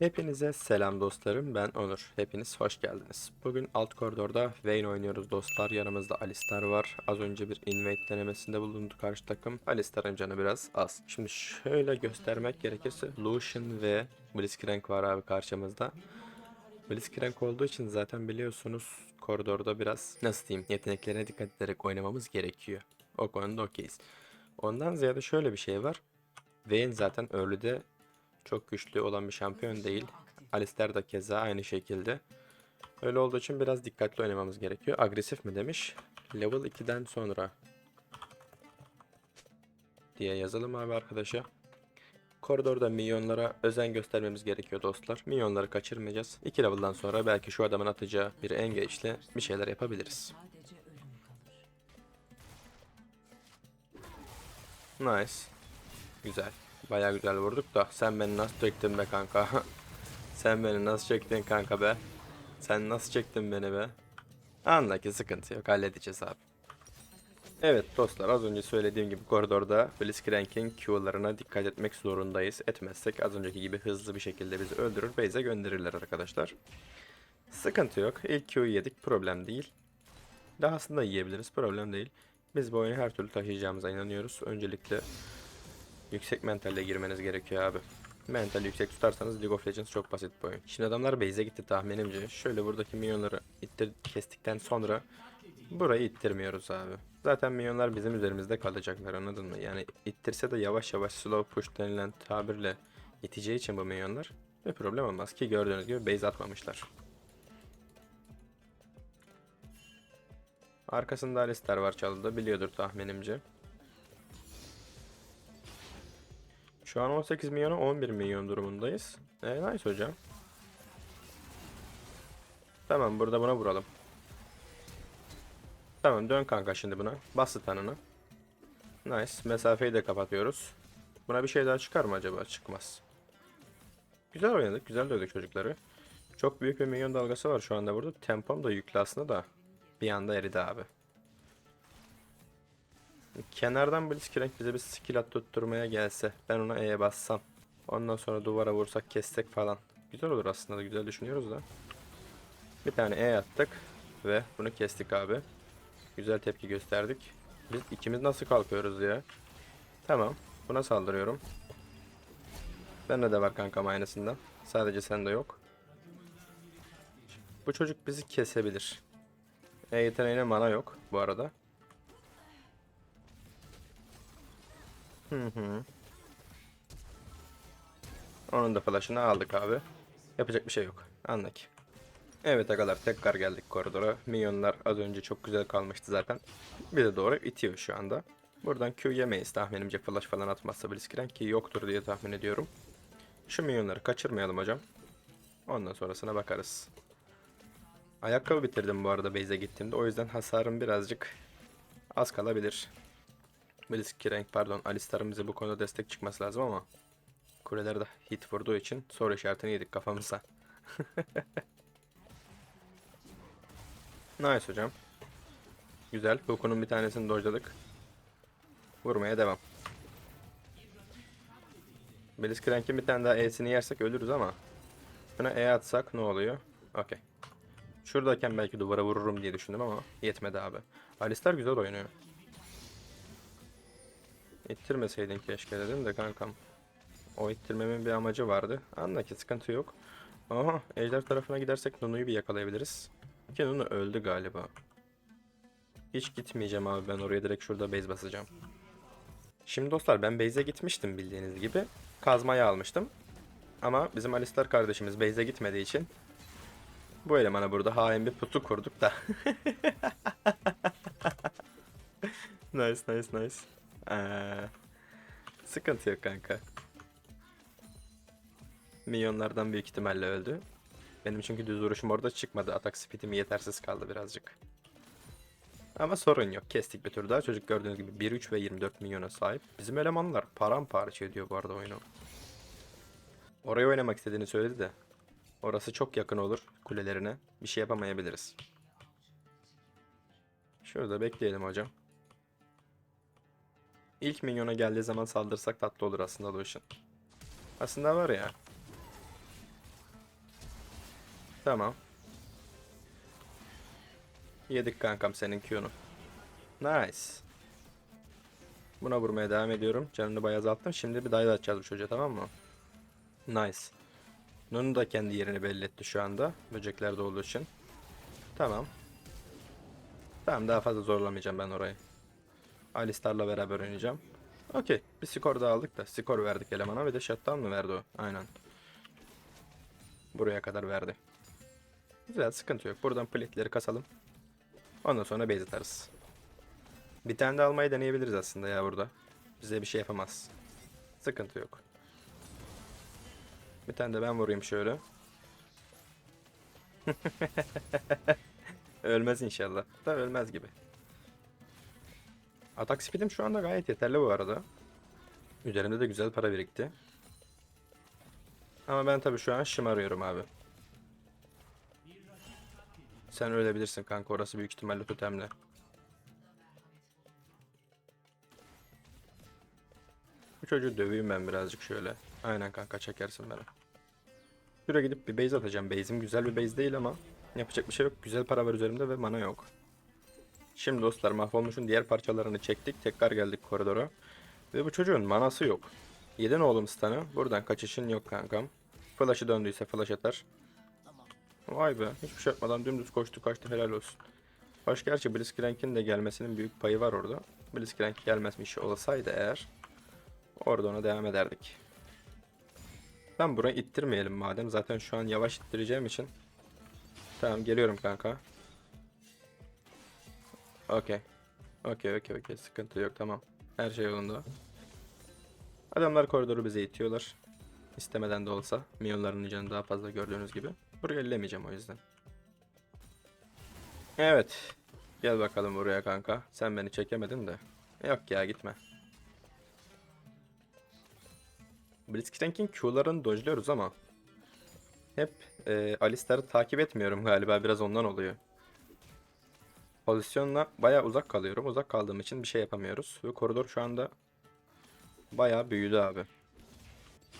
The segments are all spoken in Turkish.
Hepinize selam dostlarım ben Onur. Hepiniz hoş geldiniz. Bugün alt koridorda Vayne oynuyoruz dostlar. Yanımızda Alistar var. Az önce bir invade denemesinde bulundu karşı takım. Alistar'ın canı biraz az. Şimdi şöyle göstermek gerekirse Lucian ve Blitzcrank var abi karşımızda. Blitzcrank olduğu için zaten biliyorsunuz koridorda biraz nasıl diyeyim yeteneklerine dikkat ederek oynamamız gerekiyor. O konuda okeyiz. Ondan ziyade şöyle bir şey var. Vayne zaten early'de çok güçlü olan bir şampiyon değil. Alistar da keza aynı şekilde. Öyle olduğu için biraz dikkatli oynamamız gerekiyor. Agresif mi demiş? Level 2'den sonra diye yazalım abi arkadaşa. Koridorda minyonlara özen göstermemiz gerekiyor dostlar. Minyonları kaçırmayacağız. 2 level'dan sonra belki şu adamın atacağı bir engage'le bir şeyler yapabiliriz. Nice. Güzel. Bayağı güzel vurduk da sen beni nasıl çektin be kanka? sen beni nasıl çektin kanka be? Sen nasıl çektin beni be? Anla ki sıkıntı yok halledeceğiz abi. Evet dostlar az önce söylediğim gibi koridorda Blitzcrank'in Q'larına dikkat etmek zorundayız. Etmezsek az önceki gibi hızlı bir şekilde bizi öldürür base'e gönderirler arkadaşlar. Sıkıntı yok. İlk Q'yu yedik problem değil. Dahasını da yiyebiliriz problem değil. Biz bu oyunu her türlü taşıyacağımıza inanıyoruz. Öncelikle Yüksek mentalle girmeniz gerekiyor abi. Mental yüksek tutarsanız League of Legends çok basit bir oyun. Şimdi adamlar base'e gitti tahminimce. Şöyle buradaki minyonları ittir kestikten sonra burayı ittirmiyoruz abi. Zaten minyonlar bizim üzerimizde kalacaklar anladın mı? Yani ittirse de yavaş yavaş slow push denilen tabirle iteceği için bu minyonlar bir problem olmaz ki gördüğünüz gibi base atmamışlar. Arkasında Alistar var çalıda biliyordur tahminimce. Şu an 18 milyona 11 milyon durumundayız. E, nice hocam. Tamam burada buna vuralım. Tamam dön kanka şimdi buna. Bas tanını. Nice. Mesafeyi de kapatıyoruz. Buna bir şey daha çıkar mı acaba? Çıkmaz. Güzel oynadık. Güzel dövdük çocukları. Çok büyük bir milyon dalgası var şu anda burada. Tempom da yüklü aslında da. Bir anda eridi abi. Kenardan Blitzcrank bize bir skill at tutturmaya gelse. Ben ona E'ye bassam. Ondan sonra duvara vursak kessek falan. Güzel olur aslında da güzel düşünüyoruz da. Bir tane E attık. Ve bunu kestik abi. Güzel tepki gösterdik. Biz ikimiz nasıl kalkıyoruz ya? Tamam. Buna saldırıyorum. Bende de var kankam aynısından. Sadece sende yok. Bu çocuk bizi kesebilir. E yeteneğine mana yok bu arada. Hı hı. Onun da flash'ını aldık abi. Yapacak bir şey yok. Anladık. Evet agalar tekrar geldik koridora. Minyonlar az önce çok güzel kalmıştı zaten. Bir de doğru itiyor şu anda. Buradan Q yemeyiz tahminimce flash falan atmazsa Blitzcrank ki yoktur diye tahmin ediyorum. Şu minyonları kaçırmayalım hocam. Ondan sonrasına bakarız. Ayakkabı bitirdim bu arada base'e gittiğimde. O yüzden hasarım birazcık az kalabilir. Blitzcrank pardon Alistar'ın bu konuda destek çıkması lazım ama kulelerde hit vurduğu için soru işaretini yedik kafamıza. nice hocam. Güzel. Hook'unun bir tanesini dojladık. Vurmaya devam. Blitzcrank'in bir tane daha E'sini yersek ölürüz ama Buna E atsak ne oluyor? Okey. Şuradayken belki duvara vururum diye düşündüm ama yetmedi abi. Alistar güzel oynuyor. İttirmeseydin keşke dedim de kankam. O ittirmemin bir amacı vardı. Anla ki sıkıntı yok. Aha ejder tarafına gidersek Nunu'yu bir yakalayabiliriz. Ki Nunu öldü galiba. Hiç gitmeyeceğim abi ben oraya direkt şurada base basacağım. Şimdi dostlar ben base'e gitmiştim bildiğiniz gibi. Kazmayı almıştım. Ama bizim Alistar kardeşimiz base'e gitmediği için bu elemana burada hain bir putu kurduk da. nice nice nice. Ee, sıkıntı yok kanka. Milyonlardan büyük ihtimalle öldü. Benim çünkü düz vuruşum orada çıkmadı. Atak speed'im yetersiz kaldı birazcık. Ama sorun yok. Kestik bir tur daha. Çocuk gördüğünüz gibi 1-3 ve 24 milyona sahip. Bizim elemanlar paramparça ediyor bu arada oyunu. Oraya oynamak istediğini söyledi de. Orası çok yakın olur kulelerine. Bir şey yapamayabiliriz. Şurada bekleyelim hocam. İlk minyona geldiği zaman saldırsak tatlı olur aslında Lucian. Aslında var ya. Tamam. Yedik kankam senin Q'nu. Nice. Buna vurmaya devam ediyorum. Canını bayağı azalttım. Şimdi bir dive atacağız bu çocuğa tamam mı? Nice. Nunu da kendi yerini belli etti şu anda. Böceklerde olduğu için. Tamam. Tamam daha fazla zorlamayacağım ben orayı. Alistar'la beraber oynayacağım. Okey. Bir skor daha aldık da. Skor verdik elemana ve de shutdown mı verdi o? Aynen. Buraya kadar verdi. Güzel sıkıntı yok. Buradan plate'leri kasalım. Ondan sonra base atarız. Bir tane de almayı deneyebiliriz aslında ya burada. Bize bir şey yapamaz. Sıkıntı yok. Bir tane de ben vurayım şöyle. ölmez inşallah. Da ölmez gibi. Atak speed'im şu anda gayet yeterli bu arada. Üzerimde de güzel para birikti. Ama ben tabii şu an şımarıyorum abi. Sen ölebilirsin kanka orası büyük ihtimalle totemli. Bu çocuğu döveyim ben birazcık şöyle. Aynen kanka çekersin beni. Şuraya gidip bir base atacağım. Base'im güzel bir base değil ama yapacak bir şey yok. Güzel para var üzerimde ve mana yok. Şimdi dostlar mahvolmuşun diğer parçalarını çektik. Tekrar geldik koridora. Ve bu çocuğun manası yok. Yedin oğlum stun'ı. Buradan kaçışın yok kankam. Flash'ı döndüyse flash atar. Vay be. Hiçbir şey yapmadan dümdüz koştu kaçtı helal olsun. Hoş gerçi Blitzcrank'in de gelmesinin büyük payı var orada. Blitzcrank gelmezmiş olsaydı eğer orada ona devam ederdik. Ben burayı ittirmeyelim madem. Zaten şu an yavaş ittireceğim için. Tamam geliyorum kanka. Okey. Okey okey okey sıkıntı yok tamam. Her şey yolunda. Adamlar koridoru bize itiyorlar. İstemeden de olsa. Milyonların canı daha fazla gördüğünüz gibi. Buraya ellemeyeceğim o yüzden. Evet. Gel bakalım buraya kanka. Sen beni çekemedin de. Yok ya gitme. Blitzcrank'in Q'larını dojluyoruz ama hep e, Alistar'ı takip etmiyorum galiba biraz ondan oluyor. Pozisyonla bayağı uzak kalıyorum. Uzak kaldığım için bir şey yapamıyoruz. Ve koridor şu anda bayağı büyüdü abi.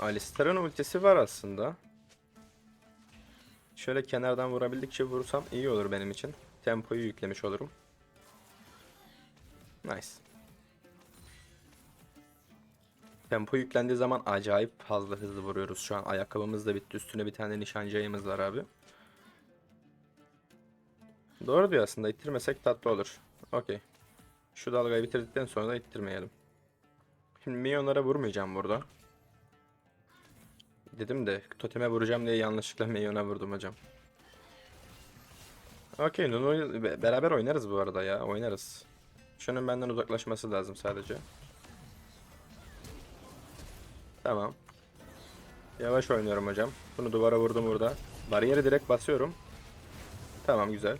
Alistar'ın ultisi var aslında. Şöyle kenardan vurabildikçe vurursam iyi olur benim için. Tempoyu yüklemiş olurum. Nice. Tempo yüklendiği zaman acayip fazla hızlı vuruyoruz. Şu an ayakkabımız da bitti. Üstüne bir tane nişancı var abi. Doğru diyor aslında. İttirmesek tatlı olur. Okey. Şu dalgayı bitirdikten sonra da ittirmeyelim. Şimdi minyonlara vurmayacağım burada. Dedim de toteme vuracağım diye yanlışlıkla minyona vurdum hocam. Okey be- beraber oynarız bu arada ya. Oynarız. Şunun benden uzaklaşması lazım sadece. Tamam. Yavaş oynuyorum hocam. Bunu duvara vurdum burada. Bariyeri direkt basıyorum. Tamam güzel.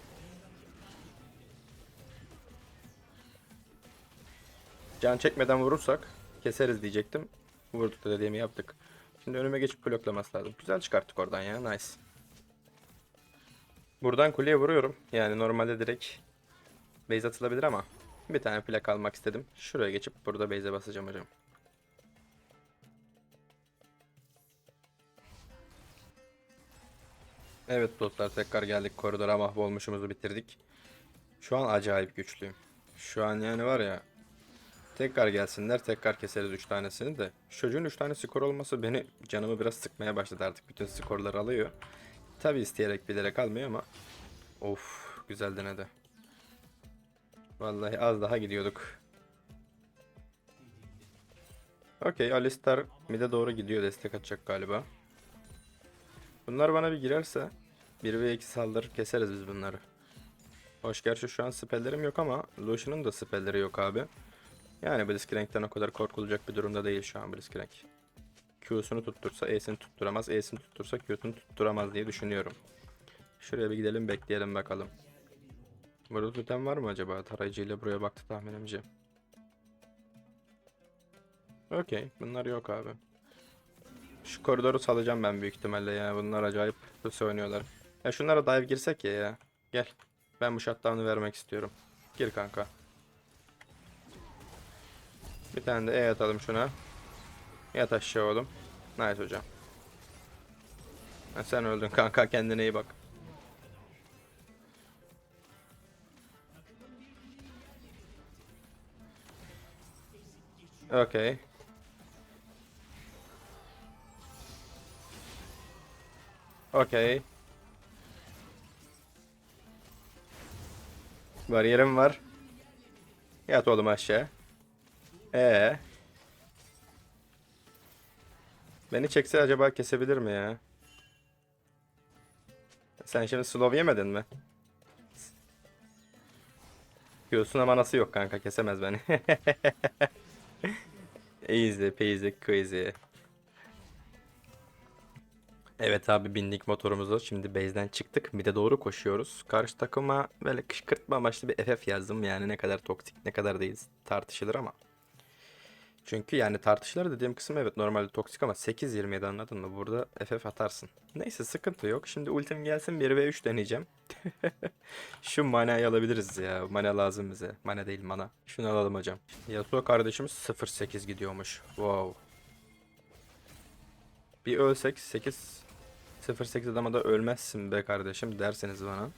Can çekmeden vurursak keseriz diyecektim. Vurduk da dediğimi yaptık. Şimdi önüme geçip bloklaması lazım. Güzel çıkarttık oradan ya. Nice. Buradan kuleye vuruyorum. Yani normalde direkt base atılabilir ama bir tane plak almak istedim. Şuraya geçip burada base'e basacağım hocam. Evet dostlar tekrar geldik koridora mahvolmuşumuzu bitirdik. Şu an acayip güçlüyüm. Şu an yani var ya tekrar gelsinler tekrar keseriz 3 tanesini de. Çocuğun 3 tane skor olması beni canımı biraz sıkmaya başladı artık bütün skorları alıyor. Tabi isteyerek bilerek almıyor ama of güzel denedi. Vallahi az daha gidiyorduk. Okey Alistar mid'e doğru gidiyor destek atacak galiba. Bunlar bana bir girerse 1 ve 2 saldırır keseriz biz bunları. Hoş gerçi şu an spelllerim yok ama Lucian'ın da spellleri yok abi. Yani Blitzcrank'ten o kadar korkulacak bir durumda değil şu an Blitzcrank. Q'sunu tuttursa E'sini tutturamaz, E'sini tuttursa Q'sunu tutturamaz diye düşünüyorum. Şuraya bir gidelim bekleyelim bakalım. Burada totem var mı acaba? Tarayıcıyla buraya baktı tahminimce. Okey bunlar yok abi. Şu koridoru salacağım ben büyük ihtimalle ya. Bunlar acayip hızlı oynuyorlar. Ya şunlara dive girsek ya ya. Gel. Ben bu shutdown'ı vermek istiyorum. Gir kanka. Bir tane de E atalım şuna. Yat aşağı oğlum. Nice hocam. Ha, sen öldün kanka kendine iyi bak. Okay. Okay. Bariyerim var. Yat oğlum aşağı. Ee. Beni çekse acaba kesebilir mi ya? Sen şimdi slow yemedin mi? Q'sun ama nasıl yok kanka kesemez beni. Easy peasy crazy. Evet abi bindik motorumuzu. Şimdi base'den çıktık. Mid'e doğru koşuyoruz. Karşı takıma böyle kışkırtma amaçlı bir FF yazdım. Yani ne kadar toksik ne kadar değil tartışılır ama. Çünkü yani tartışılır dediğim kısım evet normalde toksik ama 8-27 anladın mı? Burada FF atarsın. Neyse sıkıntı yok. Şimdi ultim gelsin 1v3 deneyeceğim. Şu manayı alabiliriz ya. Mana lazım bize. Mana değil mana. Şunu alalım hocam. Yasuo kardeşimiz 0-8 gidiyormuş. Wow. Bir ölsek 8 0-8 adama da ölmezsin be kardeşim derseniz bana.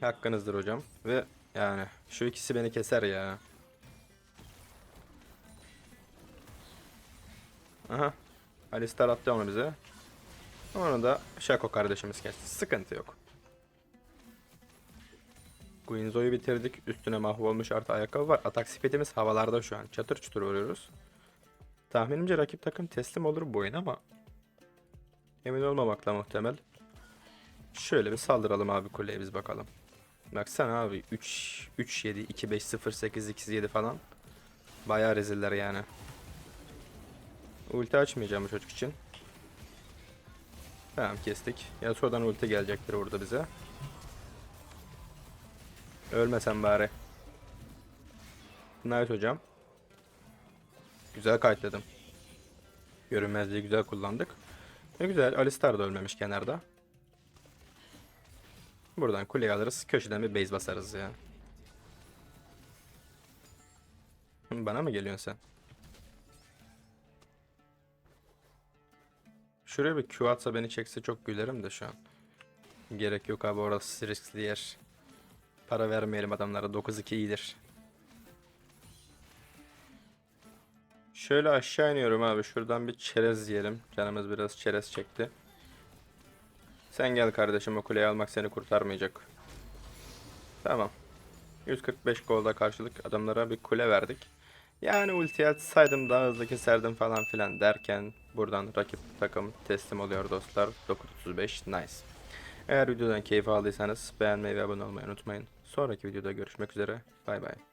Hakkınızdır hocam. Ve yani şu ikisi beni keser ya. Aha. Alistar attı onu bize. Onu da Shaco kardeşimiz kesti. Sıkıntı yok. Guinzo'yu bitirdik. Üstüne mahvolmuş artı ayakkabı var. Atak speedimiz havalarda şu an. Çatır çutur vuruyoruz. Tahminimce rakip takım teslim olur bu oyun ama emin olmamakla muhtemel. Şöyle bir saldıralım abi kuleye biz bakalım. Baksana abi 3 3 7 2 5 0 8 2 7 falan. Bayağı reziller yani. Ulti açmayacağım bu çocuk için. Tamam kestik. Ya sonradan ulti gelecektir burada bize. Ölmesen bari. Nice hocam. Güzel kayıtladım. Görünmezliği güzel kullandık. Ne güzel. Alistar da ölmemiş kenarda. Buradan kuleyi alırız. Köşeden bir base basarız ya. Bana mı geliyorsun sen? Şuraya bir Q beni çekse çok gülerim de şu an. Gerek yok abi orası riskli yer. Para vermeyelim adamlara 9-2 iyidir. Şöyle aşağı iniyorum abi. Şuradan bir çerez yiyelim. Canımız biraz çerez çekti. Sen gel kardeşim o kuleyi almak seni kurtarmayacak. Tamam. 145 golda karşılık adamlara bir kule verdik. Yani ulti atsaydım daha hızlı keserdim falan filan derken buradan rakip takım teslim oluyor dostlar. 935 nice. Eğer videodan keyif aldıysanız beğenmeyi ve abone olmayı unutmayın. Sonraki videoda görüşmek üzere. Bay bay.